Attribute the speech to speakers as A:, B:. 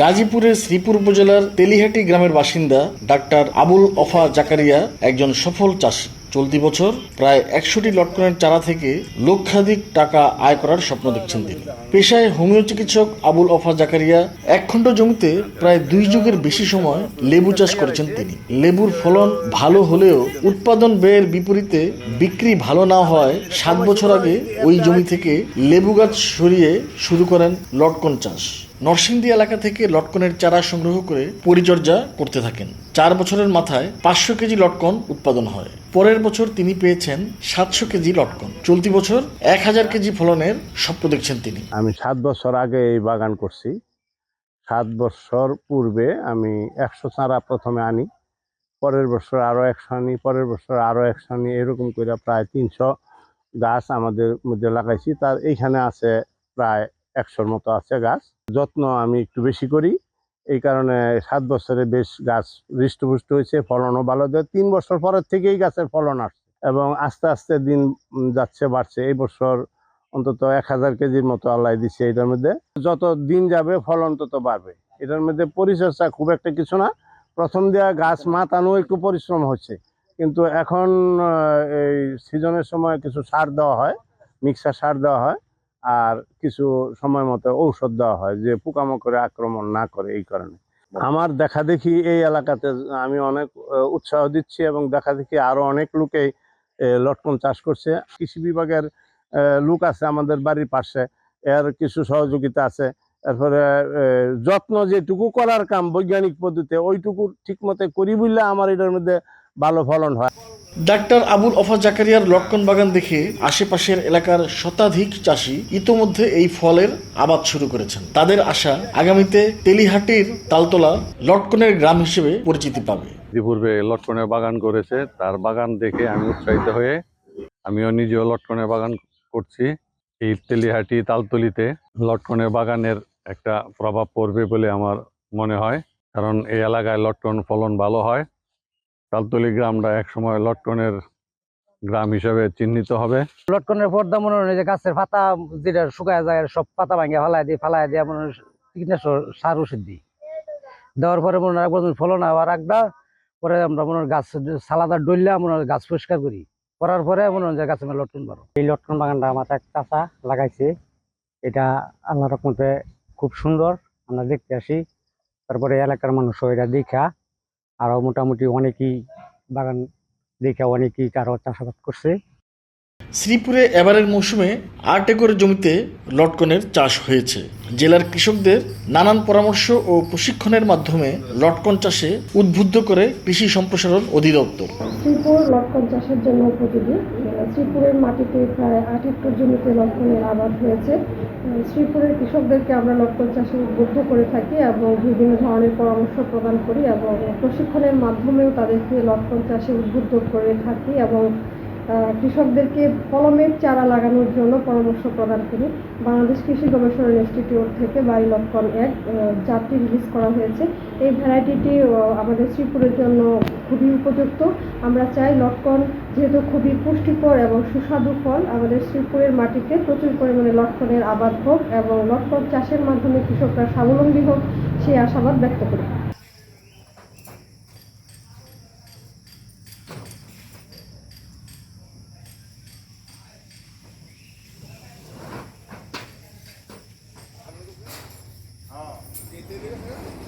A: গাজীপুরের শ্রীপুর উপজেলার তেলিহাটি গ্রামের বাসিন্দা ডাক্তার আবুল অফা জাকারিয়া একজন সফল চাষী চলতি বছর প্রায় একশোটি লটকনের চারা থেকে লক্ষাধিক টাকা আয় করার স্বপ্ন দেখছেন তিনি। পেশায় হোমিও চিকিৎসক আবুল অফা জাকারিয়া এক খণ্ড জমিতে প্রায় দুই যুগের বেশি সময় লেবু চাষ করেছেন তিনি। লেবুর ফলন ভালো হলেও উৎপাদন ব্যয়ের বিপরীতে বিক্রি ভালো না হয় সাত বছর আগে ওই জমি থেকে লেবু গাছ সরিয়ে শুরু করেন লটকন চাষ। নরসিংদী এলাকা থেকে লটকনের চারা সংগ্রহ করে পরিচর্যা করতে থাকেন। চার বছরের মাথায় পাঁচশো কেজি লটকন উৎপাদন হয়। পরের বছর তিনি পেয়েছেন সাতশো কেজি লটকন। চলতি বছর এক হাজার কেজি ফলনের স্বপ্ন দেখছেন তিনি।
B: আমি সাত বছর আগে এই বাগান করছি। সাত বছর পূর্বে আমি একশো চারা প্রথমে আনি। পরের বছর আরও একশো আনি, পরের বছর আরও একশো আনি, এরকম করে প্রায় তিনশো গাছ আমাদের মধ্যে লাগাইছি। তার এইখানে আছে প্রায় একশোর মতো আছে গাছ। যত্ন আমি একটু বেশি করি। এই কারণে সাত বছরে বেশ গাছ হৃষ্টপুষ্ট হয়েছে, ফলনও ভালো। দেয় তিন বছর পরের থেকেই গাছের ফলন আসছে এবং আস্তে আস্তে দিন যাচ্ছে, বাড়ছে। এই বছর অন্তত এক হাজার কেজির মতো আল্লাহ দিচ্ছে এটার মধ্যে। যত দিন যাবে, ফলন তত বাড়বে। এটার মধ্যে পরিচর্যা খুব একটা কিছু না। প্রথম দেওয়া গাছ মাতানো একটু পরিশ্রম হচ্ছে। কিন্তু এখন এই সিজনের সময় কিছু সার দেওয়া হয়, মিক্সার সার দেওয়া হয়। আর কিছু সময় মতো ঔষধ দেওয়া হয় যে পোকামাকড়ে আক্রমণ না করে এই কারণে। আমার দেখা দেখি এই এলাকাতে আমি অনেক উৎসাহ দিচ্ছি এবং দেখা দেখি আরও অনেক লোকেই লটকন চাষ করছে। কৃষি বিভাগের লোক আছে আমাদের বাড়ির পাশে এর কিছু সহযোগিতা আছে। তারপরে যত্ন যেটুকু করার কাম বৈজ্ঞানিক পদ্ধতিতে ওইটুকু ঠিক মতো করি বললে আমার এটার মধ্যে ভালো ফলন হয়।
A: ডাক্তার আবুল অফা জাকারিয়ার লটকন বাগান দেখে আশেপাশের এলাকার শতাধিক চাষি ইতোমধ্যে এই ফলের আবাদ শুরু করেছেন। তাদের আশা আগামীতে তেলিহাটির তালতলা লটকনের গ্রাম হিসেবে পরিচিতি পাবে।
C: ইতিপূর্বে লটকনের বাগান করেছে, তার বাগান দেখে আমি উৎসাহিত হয়ে আমিও নিজেও লটকনের বাগান করছি। এই তেলিহাটি তালতলিতে লটকনের বাগানের একটা প্রভাব পড়বে বলে আমার মনে হয়, কারণ এই এলাকায় লটকন ফলন ভালো হয়। তালতলি গ্রামটা একসময় লটকনের গ্রাম হিসাবে চিহ্নিত হবে।
D: লটকনের পর্দা মনে হয় যে গাছের পাতা যেটা শুকায় যায় সব পাতা ভাঙে ফালাই দিই ফালাই দিয়ে মনে হয় কীটনাশক সার ওষুধ দিই। দেওয়ার পরে মনে হয় ফলন আবার আগদা পরে আমরা মনে হয় গাছ সালাদা ডললে মনে হয় গাছ পরিষ্কার করি। করার পরে মনে হয় যে গাছে আমরা লটকন বারো এই লটকন বাগানটা আমার এক চাষা লাগাইছে। এটা আল্লাহ রকমতে খুব সুন্দর আমরা দেখতে আসি। তারপরে এলাকার মানুষও এটা দেখা। আরও মোটামুটি অনেকেই বাগান দেখে অনেকেই তারাও চাষাবাদ করছে।
A: শ্রীপুরে এবারের মৌসুমে আট একর জমিতে লটকনের চাষ হয়েছে। জেলার কৃষকদের নানান পরামর্শ ও প্রশিক্ষণের মাধ্যমে লটকন চাষে উদ্বুদ্ধ করে কৃষি সম্প্রসারণ অধিদপ্তর।
E: শ্রীপুর লটকন চাষের জন্য উপযোগী। শ্রীপুরের মাটিতে প্রায় আট হেক্টর জমিতে লটকনের আবাদ হয়েছে। শ্রীপুরের কৃষকদেরকে আমরা লটকন চাষে উদ্বুদ্ধ করে থাকি এবং বিভিন্ন ধরনের পরামর্শ প্রদান করি এবং প্রশিক্ষণের মাধ্যমেও তাদেরকে লটকন চাষে উদ্বুদ্ধ করে থাকি এবং কৃষকদেরকে কলমের চারা লাগানোর জন্য পরামর্শ প্রদান করি। বাংলাদেশ কৃষি গবেষণা ইনস্টিটিউট থেকে বাড়ি লটকন এক জাতটি রিলিজ করা হয়েছে। এই ভ্যারাইটিটি আমাদের শ্রীপুরের জন্য খুবই উপযুক্ত। আমরা চাই লটকন যেহেতু খুবই পুষ্টিকর এবং সুস্বাদু ফল, আমাদের শ্রীপুরের মাটিতে প্রচুর পরিমাণে লটকনের আবাদ হোক এবং লটকন চাষের মাধ্যমে কৃষকরা স্বাবলম্বী হোক, সেই আশাবাদ ব্যক্ত করি। ¿Te dirás,